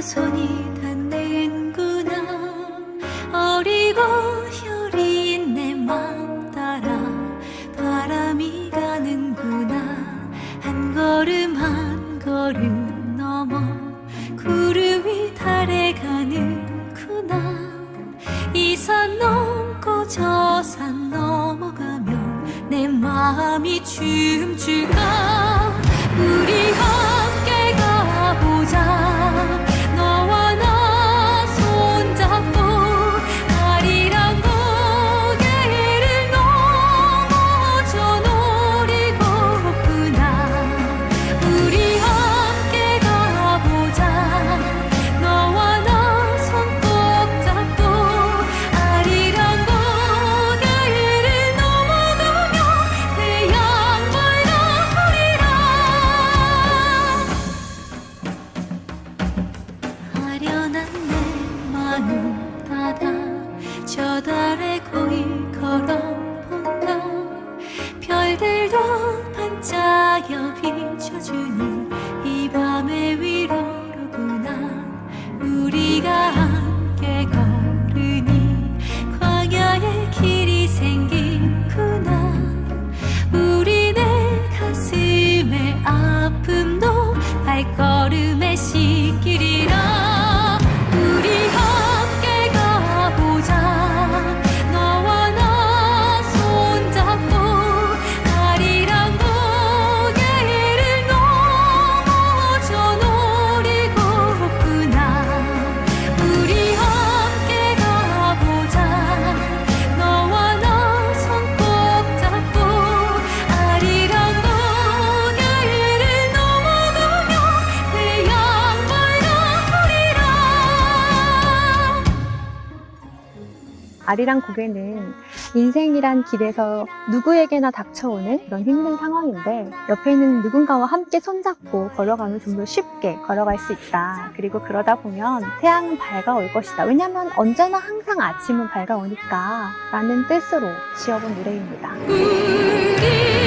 손이 닿는구나. 어리고 여린 내 맘 따라 바람이 가는구나. 한 걸음 한 걸음 넘어 구름이 달에 가는구나. 이 산 넘고 저 산 넘어가면 내 마음이 춤추가 우리 아련한 내 마음 닫아 저 달에 고이 걸어본다. 별들도 반짝여 비춰주는 이 밤의 위로로구나. 우리가 함께 걸으니 광야의 길이 생긴구나. 우리 내 가슴의 아픔도 발걸음에 아리랑 고개는 인생이란 길에서 누구에게나 닥쳐오는 그런 힘든 상황인데 옆에 있는 누군가와 함께 손잡고 걸어가면 좀 더 쉽게 걸어갈 수 있다. 그리고 그러다 보면 태양은 밝아올 것이다. 왜냐면 언제나 항상 아침은 밝아오니까 라는 뜻으로 지어본 노래입니다.